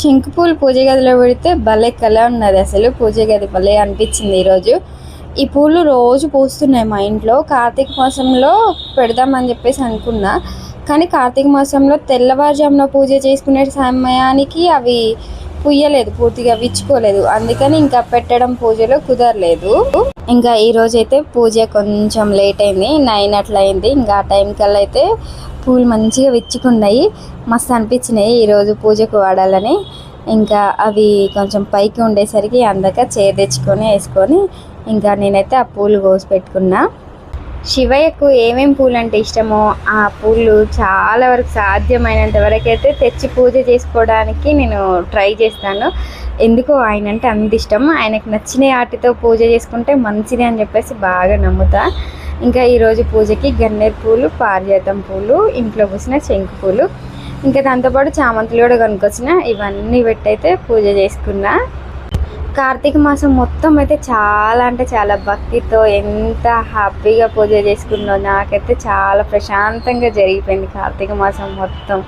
శంకు పూలు పూజ గదిలో పెడితే భలే కళ ఉన్నది అసలు. పూజ గది భలే అనిపించింది ఈరోజు. ఈ పూలు రోజు పూస్తున్నాయి మా ఇంట్లో. కార్తీక మాసంలో పెడదామని చెప్పేసి అనుకున్నా. కానీ కార్తీక మాసంలో తెల్లవారుజామున పూజ చేసుకునే సమయానికి అవి పుయ్యలేదు పూర్తిగా విచ్చుకోలేదు. అందుకని ఇంకా పెట్టడం పూజలో కుదరలేదు. ఇంకా ఈ రోజు అయితే పూజ కొంచెం లేట్ అయింది నైన్ అట్లా అయింది. ఇంకా ఆ టైం కల్లా అయితే పూలు మంచిగా విచ్చుకున్నాయి. మస్తు అనిపించినాయి ఈరోజు పూజకు వాడాలని. ఇంకా అవి కొంచెం పైకి ఉండేసరికి అందక చేర్ తెచ్చుకొని వేసుకొని ఇంకా నేనైతే ఆ పూలు కోసి పెట్టుకున్నా. శివయ్యకు ఏమేం పూలు అంటే ఇష్టమో ఆ పూలు చాలా వరకు సాధ్యమైనంత వరకు అయితే తెచ్చి పూజ చేసుకోవడానికి నేను ట్రై చేస్తాను. ఎందుకో ఆయన అంటే అంత ఇష్టం. ఆయనకు నచ్చిన వాటితో పూజ చేసుకుంటే మంచిది అని చెప్పేసి బాగా నమ్ముతా. ఇంకా ఈరోజు పూజకి గన్నేరు పూలు పారిజాతం పూలు ఇంట్లో పూసిన శంకు పూలు. ఇంకా దాంతోపాటు చామంతులు కూడా కొనుక్కొచ్చిన. ఇవన్నీ పెట్టయితే పూజ చేసుకున్నా. కార్తీక మాసం మొత్తం అయితే చాలా అంటే చాలా భక్తితో ఎంత హ్యాపీగా పూజ చేసుకున్నో నాకైతే చాలా ప్రశాంతంగా జరిగిపోయింది కార్తీక మాసం మొత్తం.